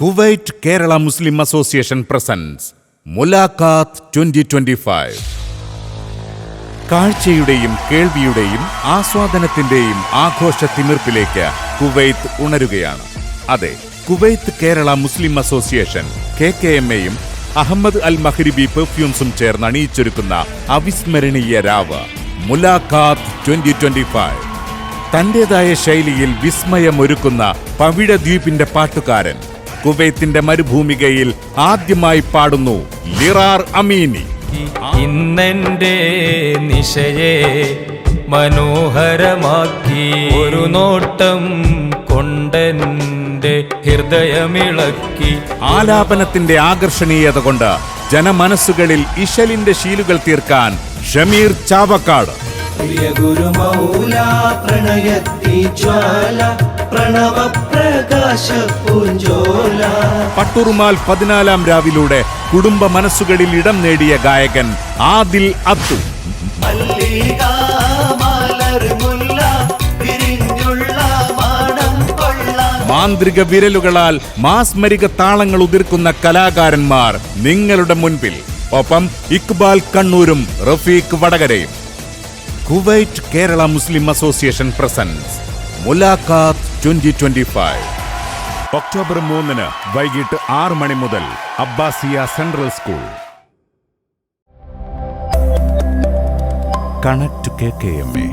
Kuwait Kerala Muslim association presence മുലാഖാത്ത് twenty twenty five. കാഴ്ചയുടെയും കേൾവിയുടെയും ആസ്വാദനത്തിന്റെയും ആഘോഷ തിമിർപ്പിലേക്ക് കുവൈത്ത് ഉണരുകയാണ്. അതെ Kuwait Kerala Muslim association K K M എയും അഹമ്മദ് അൽ മഹ്രിബി പെർഫ്യൂംസും ചേർന്ന് അണിയിച്ചൊരുക്കുന്ന അവിസ്മരണീയ രാവ് മുലാഖാത്ത് ട്വന്റി ട്വന്റി ഫൈവ്. തന്റേതായ ശൈലിയിൽ വിസ്മയമൊരുക്കുന്ന പവിഴദ്വീപിന്റെ പാട്ടുകാരൻ കുവൈത്തിന്റെ മരുഭൂമികയിൽ ആദ്യമായി പാടുന്നു ലിറാർ അമീനി. ഇന്നെന്റെ നിശയെ മനോഹരമാക്കി. ഒരു നോട്ടം കൊണ്ടെന്റെ ഹൃദയമിളക്കി. ആലാപനത്തിന്റെ ആകർഷണീയത കൊണ്ട് ജനമനസ്സുകളിൽ ഇശലിന്റെ ശീലുകൾ തീർക്കാൻ ഷമീർ ചാവക്കാട്. പ്രിയ ഗുരുമൗല പ്രണയത്തി ജ്വാല പ്രണവ പ്രകാശ പൂഞ്ചോല. പട്ടുറുമാൽ പതിനാലാം രാവിലൂടെ കുടുംബ മനസ്സുകളിൽ ഇടം നേടിയ ഗായകൻ ആദിൽ അത്തു. മാന്ത്രിക വിരലുകളാൽ മാസ്മരിക താളങ്ങൾ ഉതിർക്കുന്ന കലാകാരന്മാർ നിങ്ങളുടെ മുൻപിൽ. ഒപ്പം ഇക്ബാൽ കണ്ണൂരും Rafeeq വടകരയും. Kuwait Kerala Muslim association presence. മുലാഖാത്ത് twenty twenty five. October മൂന്നിന് വൈകിട്ട് ആറ് മണി മുതൽ Abbasiya central school. Connect K K M A.